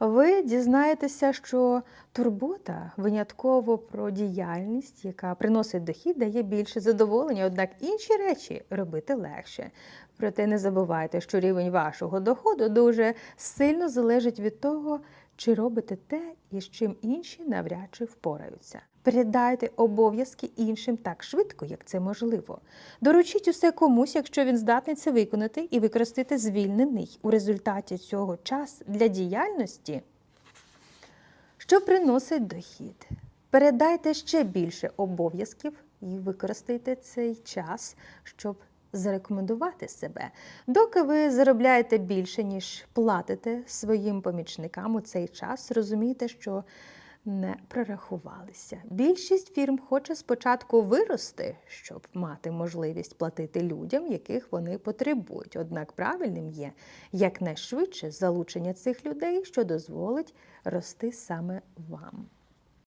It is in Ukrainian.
ви дізнаєтеся, що турбота винятково про діяльність, яка приносить дохід, дає більше задоволення, однак інші речі робити легше. Проте не забувайте, що рівень вашого доходу дуже сильно залежить від того, чи робите те, із чим інші навряд чи впораються. Передайте обов'язки іншим так швидко, як це можливо. Доручіть усе комусь, якщо він здатний це виконати, і використати звільнений у результаті цього час для діяльності, що приносить дохід. Передайте ще більше обов'язків і використайте цей час, щоб зарекомендувати себе. Доки ви заробляєте більше, ніж платите своїм помічникам у цей час, розумійте, що не прорахувалися. Більшість фірм хоче спочатку вирости, щоб мати можливість платити людям, яких вони потребують. Однак правильним є якнайшвидше залучення цих людей, що дозволить рости саме вам.